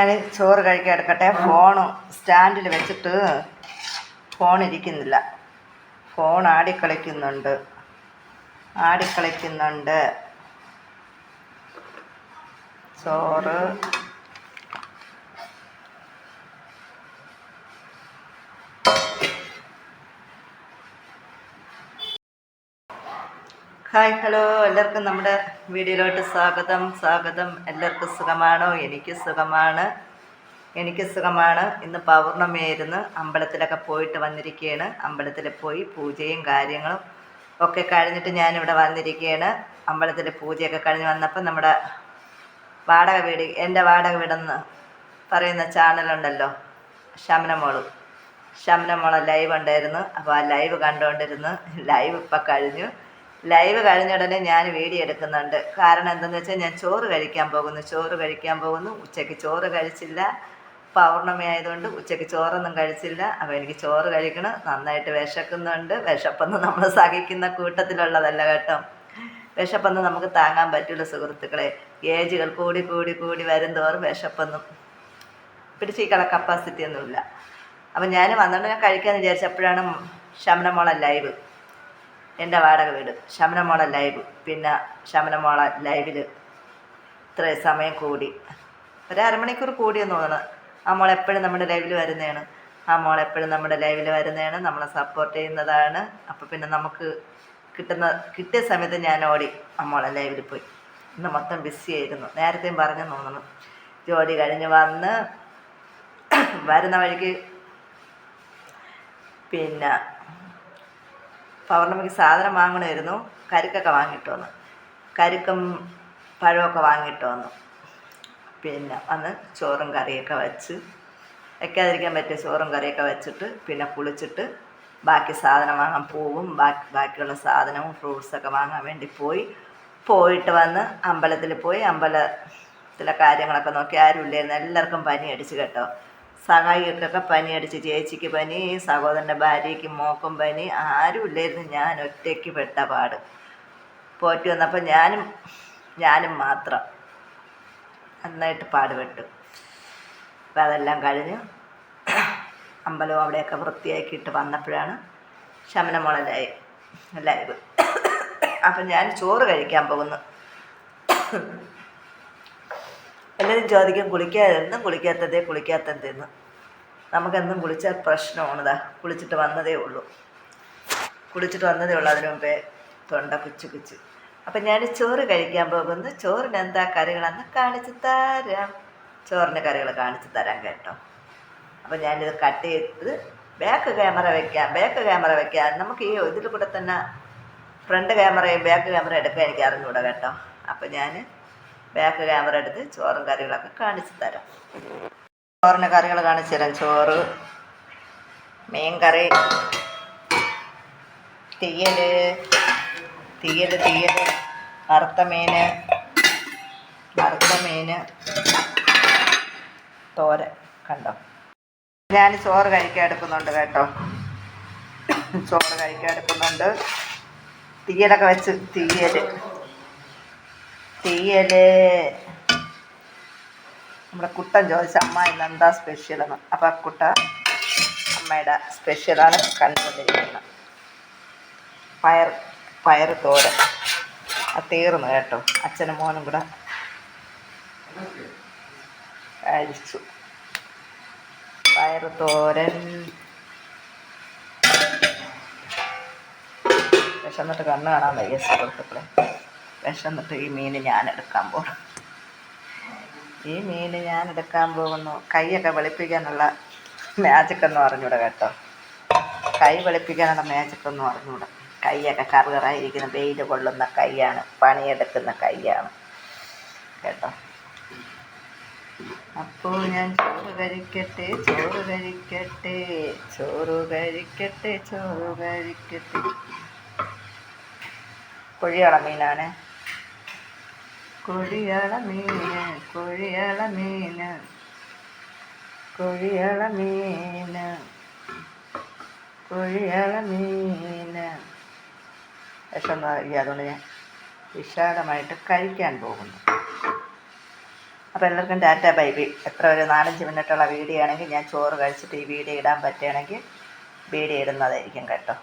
ഞാൻ ചോറ് കഴിക്കാൻ എടുക്കട്ടെ. ഫോണ് സ്റ്റാൻഡിൽ വെച്ചിട്ട് ഫോൺ ഇരിക്കുന്നില്ല. ഫോൺ ആടിക്കളിക്കുന്നുണ്ട്. ആടിക്കളിക്കുന്നുണ്ട്. ചോറ് ഹായ് ഹലോ. എല്ലാവർക്കും നമ്മുടെ വീഡിയോയിലോട്ട് സ്വാഗതം. സ്വാഗതം. എല്ലാവർക്കും സുഖമാണോ? എനിക്ക് സുഖമാണ്. എനിക്ക് സുഖമാണ്. ഇന്ന് പൗർണമിയായിരുന്നു അമ്പലത്തിലൊക്കെ പോയിട്ട് വന്നിരിക്കുകയാണ്. അമ്പലത്തിൽ പോയി പൂജയും കാര്യങ്ങളും ഒക്കെ കഴിഞ്ഞിട്ട് ഞാനിവിടെ വന്നിരിക്കുകയാണ്. അമ്പലത്തിൽ പൂജയൊക്കെ കഴിഞ്ഞ് വന്നപ്പോൾ നമ്മുടെ വാടക വീട് എന്റെ വാടക വീടെന്ന് പറയുന്ന ചാനലുണ്ടല്ലോ. ശമനമോൾ. ശമനമോളെ ലൈവ് ഉണ്ടായിരുന്നു. അപ്പോൾ ആ ലൈവ് കണ്ടുകൊണ്ടിരുന്നു ലൈവ് ഇപ്പം കഴിഞ്ഞു. ലൈവ് കഴിഞ്ഞ ഉടനെ ഞാൻ വീഡിയോ എടുക്കുന്നുണ്ട്. കാരണം എന്തെന്ന് വെച്ചാൽ ഞാൻ ചോറ് കഴിക്കാൻ പോകുന്നു. ചോറ് കഴിക്കാൻ പോകുന്നു. ഉച്ചയ്ക്ക് ചോറ് കഴിച്ചില്ല. പൗർണമി ആയതുകൊണ്ട് ഉച്ചയ്ക്ക് ചോറൊന്നും കഴിച്ചില്ല. അപ്പോൾ എനിക്ക് ചോറ് കഴിക്കണം. നന്നായിട്ട് വിശക്കുന്നുണ്ട്. വിശപ്പെന്ന് നമ്മൾ സഹിക്കുന്ന കൂട്ടത്തിലുള്ളതല്ല കേട്ടോ. വിശപ്പെന്ന് നമുക്ക് താങ്ങാൻ പറ്റില്ല സുഹൃത്തുക്കളെ. ഏജുകൾ കൂടി കൂടി കൂടി വരും തോറും വിശപ്പൊന്നും പിടിച്ചിരിക്കാനുള്ള കപ്പാസിറ്റി ഒന്നുമില്ല. അപ്പം ഞാൻ വന്നുകൊണ്ട് ഞാൻ കഴിക്കാമെന്ന് വിചാരിച്ചപ്പോഴാണ് ശമനമോള ലൈവ്. എന്റെ വാടക വീട്. ശമനമോള ലൈവ്. പിന്നെ ശമനമോള ലൈവിൽ ഇത്രയും സമയം കൂടി. ഒരു അരമണിക്കൂർ കൂടിയെന്ന് തോന്നണം ആ മോൾ എപ്പോഴും നമ്മുടെ ലൈവിൽ വരുന്നതാണ്. ആ മോൾ എപ്പോഴും നമ്മുടെ ലൈവിൽ വരുന്നതാണ്. നമ്മളെ സപ്പോർട്ട് ചെയ്യുന്നതാണ്. അപ്പോൾ പിന്നെ നമുക്ക് കിട്ടുന്ന കിട്ടിയ സമയത്ത് ഞാൻ ഓടി ആ മോളെ ലൈവിൽ പോയി. ഇന്ന് മൊത്തം ബിസി ആയിരുന്നു. നേരത്തെയും പറഞ്ഞു തോന്നുന്നു. ജോലി കഴിഞ്ഞ് വന്ന് വരുന്ന വഴിക്ക് പിന്നെ പൗർണമിക്ക് സാധനം വാങ്ങണമായിരുന്നു. കരുക്കൊക്കെ വാങ്ങിയിട്ട് വന്നു കരുക്കും പഴമൊക്കെ വാങ്ങിയിട്ട് വന്നു പിന്നെ അന്ന് ചോറും കറിയൊക്കെ വെച്ച് വയ്ക്കാതിരിക്കാൻ പറ്റിയ ചോറും കറിയൊക്കെ വെച്ചിട്ട് പിന്നെ കുളിച്ചിട്ട് ബാക്കി സാധനം വാങ്ങാൻ പോവും. ബാക്കി ബാക്കിയുള്ള സാധനവും ഫ്രൂട്ട്സൊക്കെ വാങ്ങാൻ വേണ്ടി പോയി. പോയിട്ട് വന്ന് അമ്പലത്തിൽ പോയി. അമ്പലത്തിലെ കാര്യങ്ങളൊക്കെ നോക്കി ആരും ഇല്ലായിരുന്നു എല്ലാവർക്കും പനി അടിച്ച് കേട്ടോ. സഹായിക്കൊക്കെ പനി അടിച്ച് ചേച്ചിക്ക് പനി സഹോദരന്റെ ഭാര്യയ്ക്ക് മോക്കും പനി ആരും ഇല്ലായിരുന്നു. ഞാൻ ഒറ്റയ്ക്ക് പെട്ട പാട്. പോറ്റി വന്നപ്പോൾ ഞാനും ഞാനും മാത്രം നന്നായിട്ട് പാടുപെട്ടു. അപ്പം അതെല്ലാം കഴിഞ്ഞ് അമ്പലവും അവിടെയൊക്കെ വൃത്തിയാക്കിയിട്ട് വന്നപ്പോഴാണ് ശമനമുളലായി ലൈവ്. അപ്പം ഞാൻ ചോറ് കഴിക്കാൻ പോകുന്നു. എല്ലാവരും ചോദിക്കും കുളിക്കാതെ എന്നും കുളിക്കാത്തതേ കുളിക്കാത്തതെന്ന്. നമുക്കെന്നും കുളിച്ചാൽ പ്രശ്നമാണിതാ കുളിച്ചിട്ട് വന്നതേ ഉള്ളൂ. കുളിച്ചിട്ട് വന്നതേ ഉള്ളൂ അതിനു മുമ്പേ തൊണ്ട കുച്ചു കുച്ചു. അപ്പം ഞാൻ ചോറ് കഴിക്കാൻ പോകുന്നു. ചോറിന് എന്താ കറികളെന്ന് കാണിച്ചു തരാം. ചോറിന് കറികൾ കാണിച്ചു തരാം കേട്ടോ. അപ്പം ഞാനിത് കട്ട് ചെയ്ത് ബാക്ക് ക്യാമറ വെക്കാം ബാക്ക് ക്യാമറ വെക്കാം. നമുക്ക് ഈ ഇതിൽ കൂടെ തന്നെ ഫ്രണ്ട് ക്യാമറയും ബാക്ക് ക്യാമറയും എടുക്കാൻ എനിക്ക് അറിഞ്ഞൂടാ കേട്ടോ. അപ്പം ഞാൻ ബാക്ക് ക്യാമറ എടുത്ത് ചോറും കറികളൊക്കെ കാണിച്ചു തരാം. ചോറിന്റെ കറികൾ കാണിച്ചു തരാം. ചോറ് മീൻ കറി തീയൽ തീയൽ തീയൽ വറുത്ത മീൻ വറുത്ത മീൻ തോര കണ്ടോ? ഞാൻ ചോറ് കഴിക്കാൻ എടുക്കുന്നുണ്ട് കേട്ടോ. ചോറ് കഴിക്കാൻ എടുക്കുന്നുണ്ട്. തീയലൊക്കെ വെച്ച് തീയൽ തീയൽ. നമ്മുടെ കുട്ടൻ ചോദിച്ച അമ്മ ഇന്ന് എന്താ സ്പെഷ്യൽ എന്ന്. അപ്പം ആ കുട്ട അമ്മയുടെ സ്പെഷ്യലാണ് കണ്ടുകൊണ്ടിരിക്കുന്നത്. പയർ പയർ തോരൻ. ആ തീർന്നു കേട്ടോ. അച്ഛനും മോനും കൂടെ കഴിച്ചു. പയർ തോരൻ. വിശന്നിട്ട് കണ്ണ് കാണാൻ വയ്യ സുഹൃത്തുക്കളെ. വിശന്നിട്ട് ഈ മീൻ ഞാൻ എടുക്കാൻ പോകണം ഈ മീൻ ഞാൻ എടുക്കാൻ പോകുന്നു. കൈയൊക്കെ വെളുപ്പിക്കാനുള്ള മാജിക് എന്ന് അറിഞ്ഞൂടെ കേട്ടോ. കൈ വെളുപ്പിക്കാനുള്ള മാജിക് എന്ന് അറിഞ്ഞൂടെ കൈയൊക്കെ കറുകറായിരിക്കുന്ന വെയിൽ കൊള്ളുന്ന കൈയാണ് പണിയെടുക്കുന്ന കൈയാണ് കേട്ടോ. അപ്പോൾ ഞാൻ ചോറ് കഴിക്കട്ടെ ചോറ് കഴിക്കട്ടെ ചോറ് കഴിക്കട്ടെ ചോറ് കഴിക്കട്ടെ. കൊഴിയാള മീനാണ്. കൊഴിയാള മീന് കൊഴിയള മീന് കൊഴിയള മീന് കൊഴിയള മീന് അതുകൊണ്ട് ഞാൻ വിശാലമായിട്ട് കഴിക്കാൻ പോകുന്നു. അപ്പോൾ എല്ലാവർക്കും ഡാറ്റ ബൈ ബൈ എത്ര ഒരു നാലഞ്ച് മിനിറ്റുള്ള വീഡിയോ ആണെങ്കിൽ ഞാൻ ചോറ് കഴിച്ചിട്ട് ഈ വീഡിയോ ഇടാൻ പറ്റുകയാണെങ്കിൽ വീഡിയോ ഇടുന്നതായിരിക്കും കേട്ടോ.